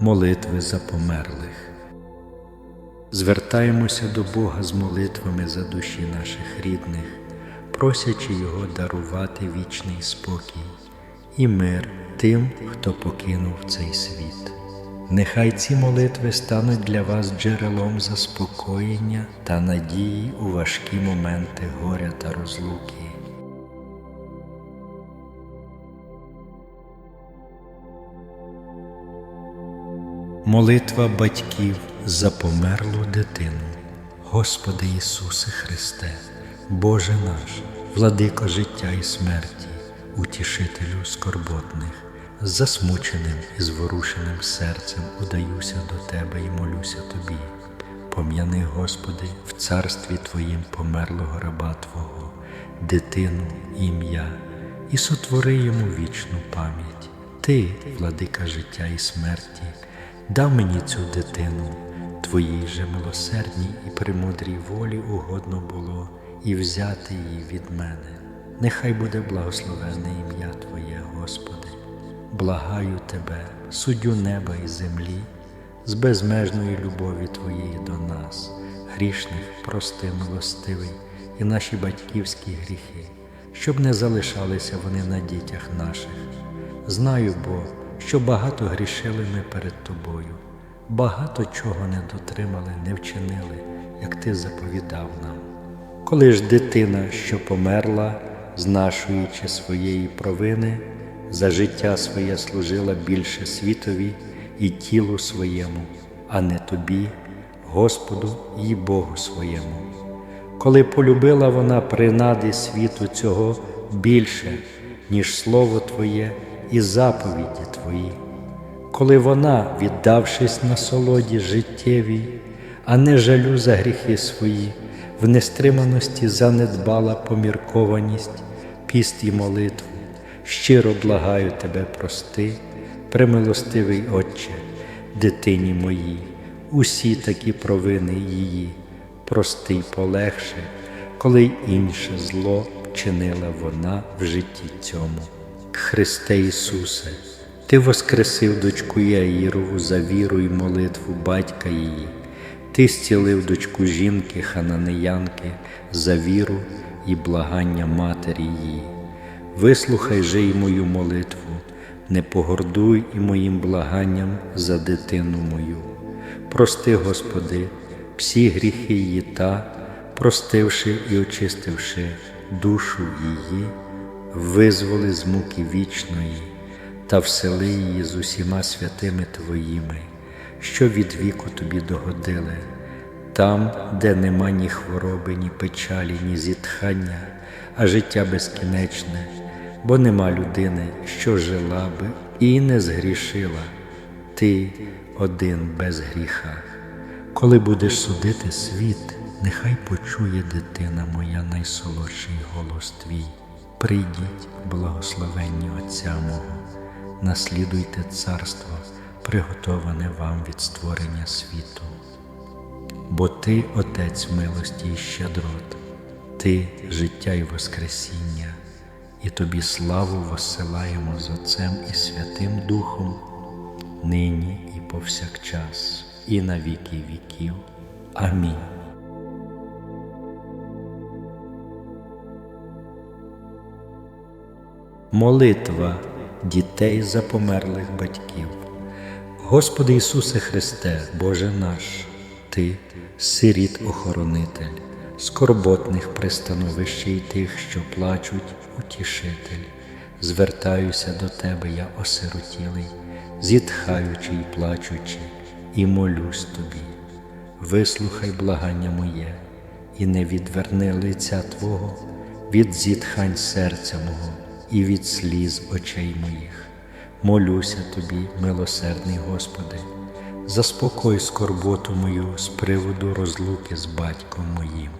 Молитви за померлих. Звертаємося до Бога з молитвами за душі наших рідних, просячи Його дарувати вічний спокій і мир тим, хто покинув цей світ. Нехай ці молитви стануть для вас джерелом заспокоєння та надії у важкі моменти горя та розлуки. Молитва батьків за померлу дитину. Господи Ісусе Христе, Боже наш, владико життя і смерті, утішителю скорботних, засмученим і зворушеним серцем удаюся до Тебе і молюся Тобі. Пом'яни, Господи, в царстві Твоїм померлого раба Твого, дитину, ім'я, і сотвори йому вічну пам'ять. Ти, владика життя і смерті, дав мені цю дитину, Твоїй же милосердній і премудрій волі угодно було і взяти її від мене. Нехай буде благословенне ім'я Твоє, Господи. Благаю Тебе, суддю неба і землі, з безмежної любові Твоєї до нас, грішних, прости, милостивий, і наші батьківські гріхи, щоб не залишалися вони на дітях наших. Знаю, бо, що багато грішили ми перед Тобою, багато чого не дотримали, не вчинили, як Ти заповідав нам. Коли ж дитина, що померла, знашуючи своєї провини, за життя своє служила більше світові і тілу своєму, а не тобі, Господу і Богу своєму. Коли полюбила вона принади світу цього більше, ніж Слово Твоє і заповіді Твої, коли вона, віддавшись насолоді життєвій, а не жалю за гріхи свої, в нестриманості занедбала поміркованість, піст і молитву, щиро благаю Тебе прости, премилостивий Отче, дитині моїй, усі такі провини її, прости й полегше, коли інше зло чинила вона в житті цьому. Христе Ісусе, Ти воскресив дочку Яїрову за віру й молитву батька її, Ти зцілив дочку жінки Хананеянки за віру і благання матері її. Вислухай же й мою молитву, не погордуй і моїм благанням за дитину мою. Прости, Господи, всі гріхи її та, простивши і очистивши душу її, визволи з муки вічної та всели її з усіма святими Твоїми, що від віку тобі догодили, там, де нема ні хвороби, ні печалі, ні зітхання, а життя безкінечне, бо нема людини, що жила би і не згрішила, ти один без гріха. Коли будеш судити світ, нехай почує дитина моя найсолодший голос твій. Прийдіть, благословенні Отця мого, наслідуйте царство, приготоване вам від створення світу. Бо Ти, Отець милості і щедрот, Ти життя і Воскресіння, і Тобі славу воссилаємо з Отцем і Святим Духом, нині і повсякчас, і на віки віків. Амінь. Молитва дітей за померлих батьків. Господи Ісусе Христе, Боже наш, Ти, сиріт охоронитель, скорботних пристановище й тих, що плачуть, утішитель, звертаюся до Тебе, я осиротілий, зітхаючи й плачучи, і молюсь Тобі. Вислухай благання моє, і не відверни лиця Твого від зітхань серця мого і від сліз очей моїх. Молюся тобі, милосердний Господи, заспокой скорботу мою з приводу розлуки з батьком моїм,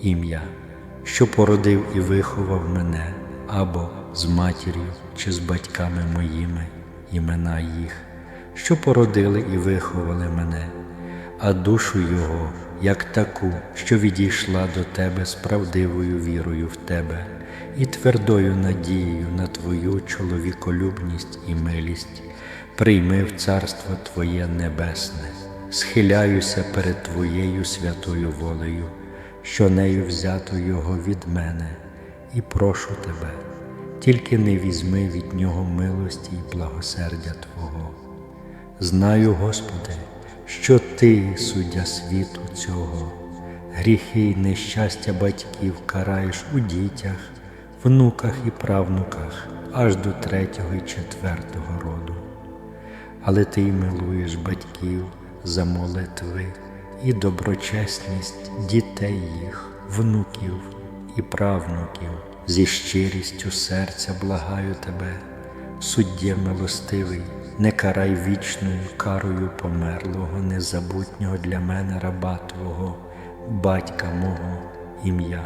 ім'я, що породив і виховав мене, або з матір'ю чи з батьками моїми, імена їх, що породили і виховали мене, а душу Його, як таку, що відійшла до Тебе з правдивою вірою в Тебе і твердою надією на Твою чоловіколюбність і милість, прийми в царство Твоє небесне, схиляюся перед Твоєю святою волею, що нею взято Його від мене, і прошу Тебе, тільки не візьми від Нього милості й благосердя Твого. Знаю, Господи, що Ти, суддя світу цього, гріхи й нещастя батьків караєш у дітях, внуках і правнуках аж до третього і четвертого роду. Але Ти й милуєш батьків за молитви і доброчесність дітей їх, внуків і правнуків, зі щирістю серця благаю Тебе, суддє милостивий, не карай вічною карою померлого, незабутнього для мене раба Твого, батька мого ім'я,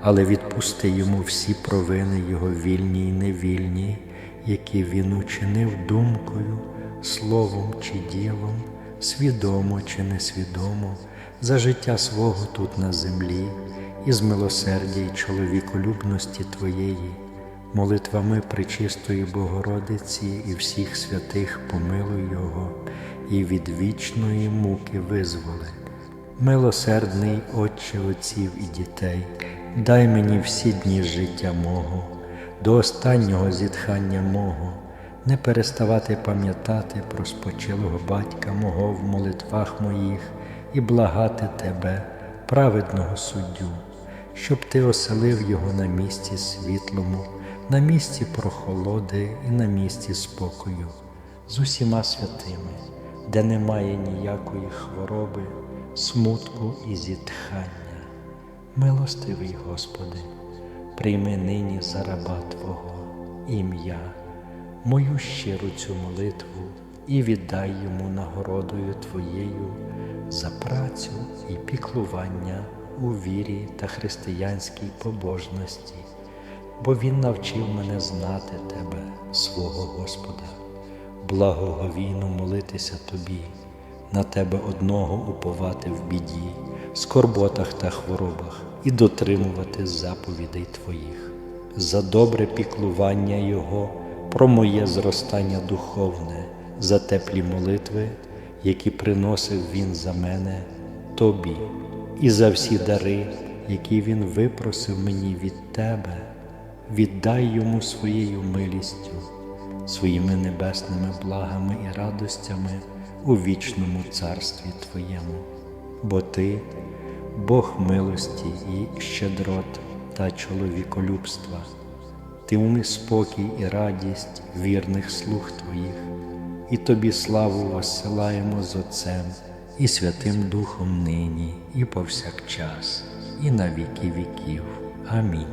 але відпусти йому всі провини Його вільні й невільні, які він учинив думкою, словом чи ділом, свідомо чи несвідомо, за життя свого тут на землі, і з милосердя й чоловіколюбності Твоєї, молитвами Пречистої Богородиці і всіх святих помилуй Його і від вічної муки визволи. Милосердний Отче отців і дітей, дай мені всі дні життя мого, до останнього зітхання мого, не переставати пам'ятати про спочилого батька мого в молитвах моїх і благати Тебе, праведного суддю, щоб Ти оселив його на місці світлому, на місці прохолоди і на місці спокою, з усіма святими, де немає ніякої хвороби, смутку і зітхання. Милостивий Господи, прийми нині за раба Твого ім'я, мою щиру цю молитву і віддай йому нагородою Твоєю за працю і піклування у вірі та християнській побожності, бо Він навчив мене знати Тебе, свого Господа, благоговійно молитися Тобі, на Тебе одного уповати в біді, скорботах та хворобах і дотримувати заповідей Твоїх, за добре піклування Його, про моє зростання духовне, за теплі молитви, які приносив Він за мене Тобі, і за всі дари, які Він випросив мені від Тебе, віддай йому своєю милістю, своїми небесними благами і радостями у вічному царстві Твоєму, бо Ти, Бог милості і щедрот та чоловіколюбства, Ти уми спокій і радість вірних слуг Твоїх, і Тобі славу воссилаємо з Отцем і Святим Духом нині, і повсякчас, і на віки віків. Амінь.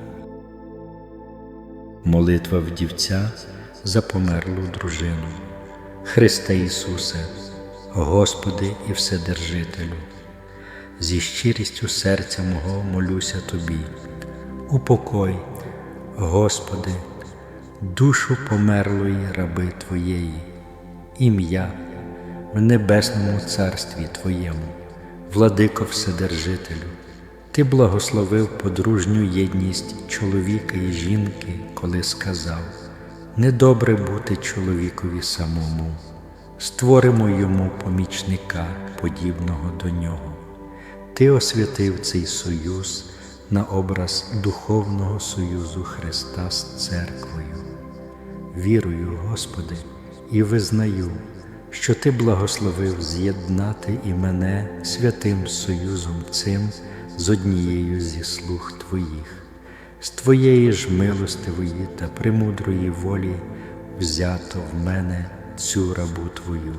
Молитва вдівця за померлу дружину. Христе Ісусе, Господи і Вседержителю, зі щирістю серця мого молюся Тобі, упокой, Господи, душу померлої раби Твоєї, ім'я в небесному царстві Твоєму, владико Вседержителю. Ти благословив подружню єдність чоловіка і жінки, коли сказав: недобре бути чоловікові самому, створимо йому помічника, подібного до нього. Ти освятив цей союз на образ духовного союзу Христа з церквою. Вірую, Господи, і визнаю, що Ти благословив з'єднати і мене святим союзом цим з однією зі слуг Твоїх, з Твоєї ж милостивої та премудрої волі взято в мене цю рабу Твою,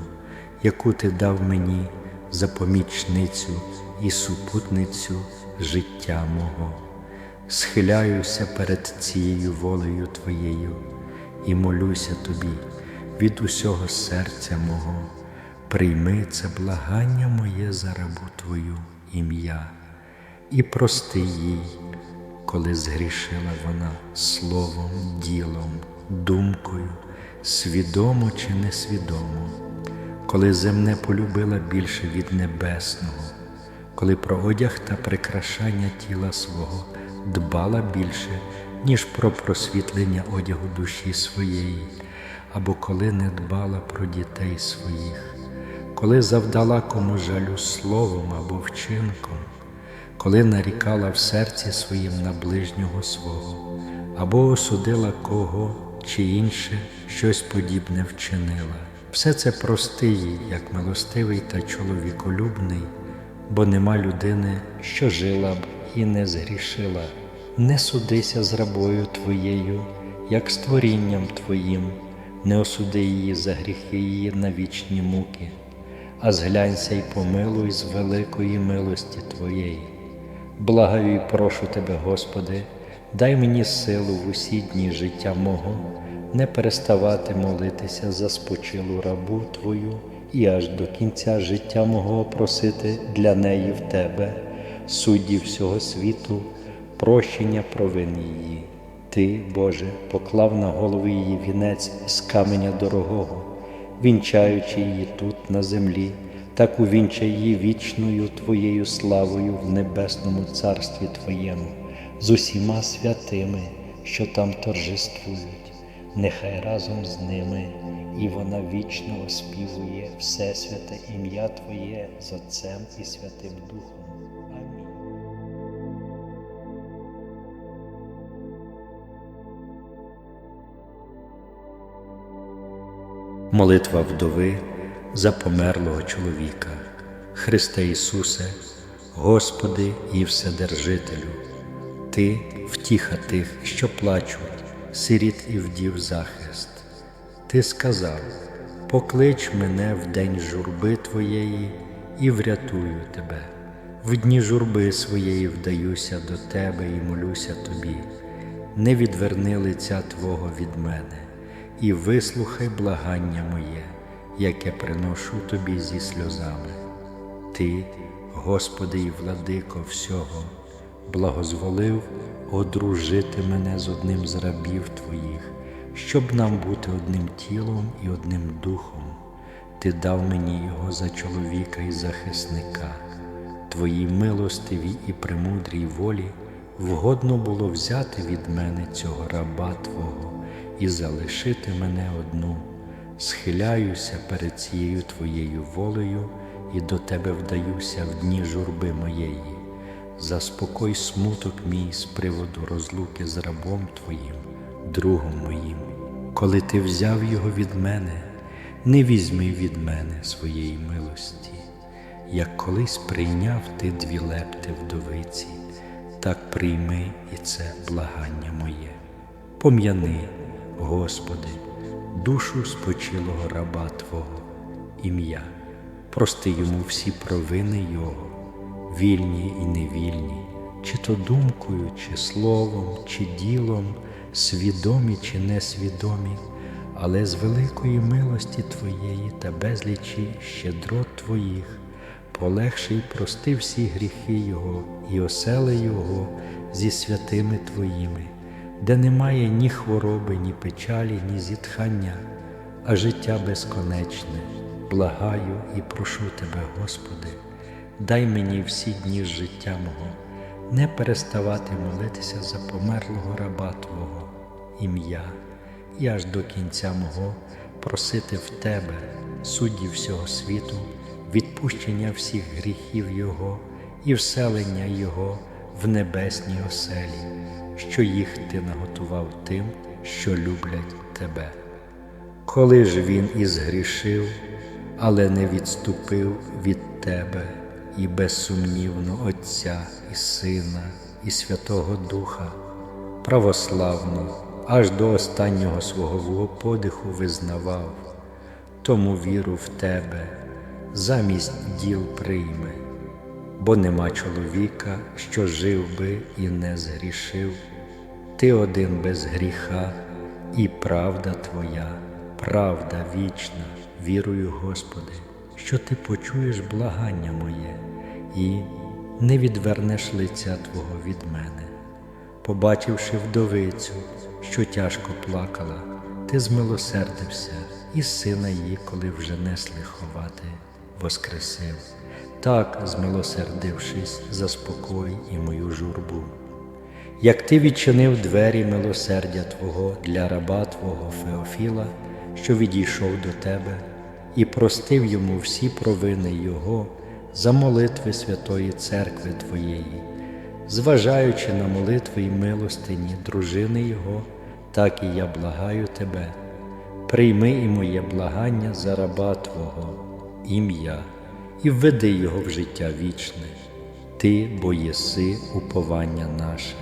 яку Ти дав мені за помічницю і супутницю життя мого. Схиляюся перед цією волею Твоєю і молюся Тобі від усього серця мого, прийми це благання моє за рабу Твою ім'я і прости їй, коли згрішила вона словом, ділом, думкою, свідомо чи несвідомо, коли земне полюбила більше від небесного, коли про одяг та прикрашання тіла свого дбала більше, ніж про просвітлення одягу душі своєї, або коли не дбала про дітей своїх, коли завдала кому жалю словом або вчинком, коли нарікала в серці своїм на ближнього свого, або осудила кого чи інше щось подібне вчинила. Все це прости як милостивий та чоловіколюбний, бо нема людини, що жила б і не згрішила. Не судися з рабою твоєю, як з творінням твоїм, не осуди її за гріхи її на вічні муки, а зглянься й помилуй з великої милості Твоєї. Благаю і прошу Тебе, Господи, дай мені силу в усі дні життя мого, не переставати молитися за спочилу рабу Твою і аж до кінця життя мого просити для неї в Тебе, судді всього світу, прощення провин її. Ти, Боже, поклав на голову її вінець з каменя дорогого, вінчаючи її тут на землі, так увінчай її вічною Твоєю славою в небесному царстві Твоєму, з усіма святими, що там торжествують, нехай разом з ними і вона вічно оспівує все святе ім'я Твоє з Отцем і Святим Духом. Молитва вдови за померлого чоловіка. Христе Ісусе, Господи і Вседержителю, Ти втіха тих, що плачуть, сиріт і вдів захист. Ти сказав: Поклич мене в день журби Твоєї і врятую Тебе. В дні журби своєї вдаюся до Тебе і молюся Тобі. Не відверни лиця Твого від мене і вислухай благання моє, яке приношу тобі зі сльозами. Ти, Господи і владико всього, благозволив одружити мене з одним з рабів Твоїх, щоб нам бути одним тілом і одним духом. Ти дав мені його за чоловіка і захисника. Твоїй милостивій і премудрій волі вгодно було взяти від мене цього раба Твого і залишити мене одну, схиляюся перед цією Твоєю волею і до Тебе вдаюся в дні журби моєї. Заспокой смуток мій з приводу розлуки з рабом Твоїм, другом моїм, коли Ти взяв його від мене, не візьми від мене своєї милості, як колись прийняв ти дві лепти вдовиці, так прийми і це благання моє. Пом'яни, Господи, душу спочилого раба Твого, ім'я, прости йому всі провини Його, вільні і невільні, чи то думкою, чи словом, чи ділом, свідомі чи несвідомі, але з великої милості Твоєї та безлічі щедрот Твоїх, полегши й прости всі гріхи Його і осели Його зі святими Твоїми де немає ні хвороби, ні печалі, ні зітхання, а життя безконечне, благаю і прошу Тебе, Господи, дай мені всі дні життя мого, не переставати молитися за померлого раба Твого, ім'я, і аж до кінця мого просити в Тебе, судді всього світу, відпущення всіх гріхів Його і вселення Його в небесній оселі що їх ти наготував тим, що люблять тебе. Коли ж він і згрішив, але не відступив від тебе і безсумнівно Отця і Сина, і Святого Духа, православно, аж до останнього свого подиху визнавав, тому віру в тебе замість діл прийме бо нема чоловіка, що жив би і не згрішив. Ти один без гріха, і правда Твоя, правда вічна, вірую, Господи, що Ти почуєш благання моє і не відвернеш лиця Твого від мене. Побачивши вдовицю, що тяжко плакала, ти змилосердився і сина її, коли вже несли ховати, воскресив так, змилосердившись, заспокой і мою журбу. Як ти відчинив двері милосердя Твого для раба Твого Феофіла, що відійшов до тебе, і простив йому всі провини Його за молитви Святої Церкви Твоєї, зважаючи на молитви й милостині дружини Його, так і я благаю Тебе. Прийми і моє благання за раба Твого, ім'я, і введи його в життя вічне. Ти, бо єси уповання наше,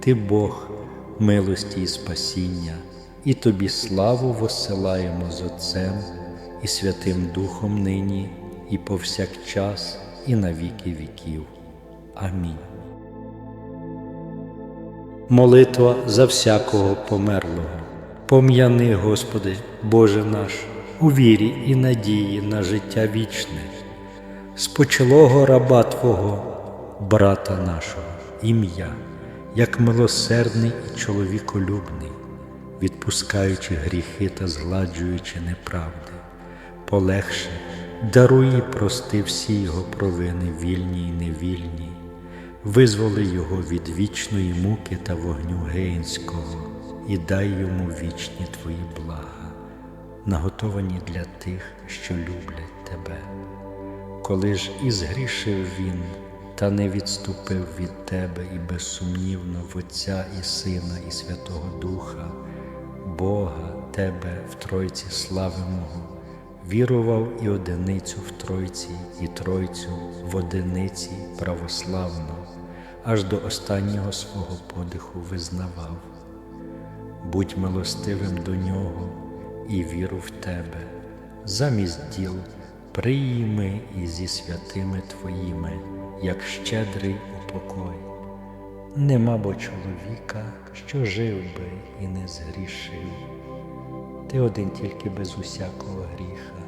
Ти Бог милості і спасіння, і Тобі славу воссилаємо з Отцем і Святим Духом нині, і повсякчас, і на віки віків. Амінь. Молитва за всякого померлого. Пом'яни, Господи, Боже наш, у вірі і надії на життя вічне, спочилого раба Твого, брата нашого, ім'я, як милосердний і чоловіколюбний, відпускаючи гріхи та згладжуючи неправди, полегше. Даруй і прости всі його провини, вільні й невільні, визволи його від вічної муки та вогню геїнського. І дай йому вічні твої блага, наготовані для тих, що люблять тебе. Коли ж і згрішив він, та не відступив від тебе і безсумнівно в Отця і Сина, і Святого Духа, Бога Тебе в Тройці славимого, вірував і одиницю в Тройці, і Тройцю в одиниці православно, аж до останнього свого подиху визнавав. Будь милостивим до нього і віру в тебе, замість діл прийми і зі святими Твоїми, як щедрий упокой. Нема бо чоловіка, що жив би і не згрішив, ти один тільки без усякого гріха,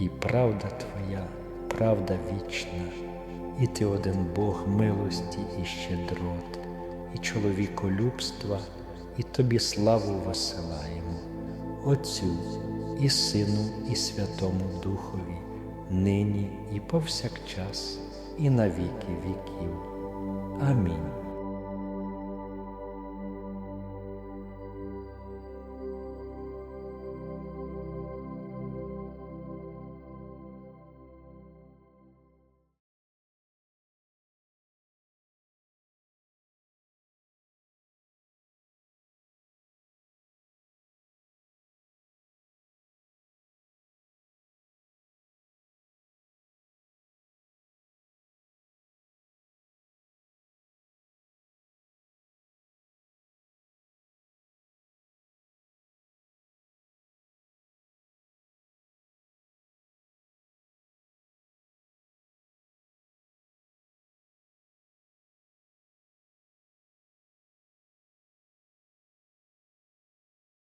і правда Твоя, правда вічна, і ти один Бог милості і щедрот, і чоловіколюбства і Тобі славу висилаємо, Отцю і Сину, і Святому Духові, нині і повсякчас, і на віки віків. Амінь.